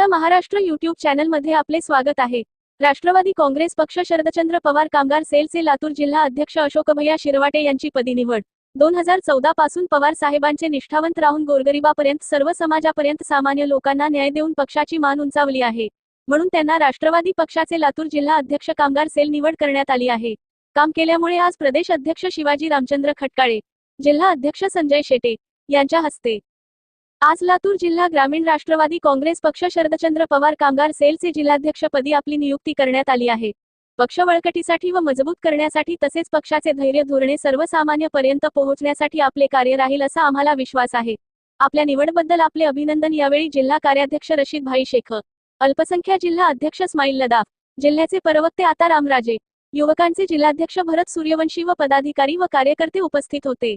आपला महाराष्ट्र युट्यूब चॅनलमध्ये आपले स्वागत आहे. राष्ट्रवादी काँग्रेस पक्ष शरदचंद्र पवार कामगार सेलचे लातूर जिल्हा अध्यक्ष अशोकभैया शिरवाटे यांची पदी निवड दोन हजार चौदा पासून पवार साहेबांचे निष्ठावंत राहून गोरगरिबापर्यंत सर्व समाजापर्यंत सामान्य लोकांना न्याय देऊन पक्षाची मान उंचावली आहे. म्हणून त्यांना राष्ट्रवादी पक्षाचे लातूर जिल्हा अध्यक्ष कामगार सेल निवड करण्यात आली आहे. काम केल्यामुळे आज प्रदेश अध्यक्ष शिवाजी रामचंद्र खटकाळे जिल्हा अध्यक्ष संजय शेटे यांच्या हस्ते. आज लातूर जिल्हा ग्रामीण राष्ट्रवादी काँग्रेस पक्ष शरदचंद्र पवार कामगार सेलचे जिल्हाध्यक्षपदी आपली नियुक्ती करण्यात आली आहे. पक्ष बळकटीसाठी व मजबूत करण्यासाठी तसेच पक्षाचे धैर्य धोरणे सर्वसामान्यपर्यंत पोहोचण्यासाठी आपले कार्य राहील असा आम्हाला विश्वास आहे. आपल्या निवडबद्दल आपले अभिनंदन यावेळी जिल्हा कार्याध्यक्ष रशीद भाई शेख अल्पसंख्या जिल्हा अध्यक्ष स्माईल लदाफ जिल्ह्याचे प्रवक्ते आता रामराजे युवकांचे जिल्हाध्यक्ष भरत सूर्यवंशी व पदाधिकारी व कार्यकर्ते उपस्थित होते.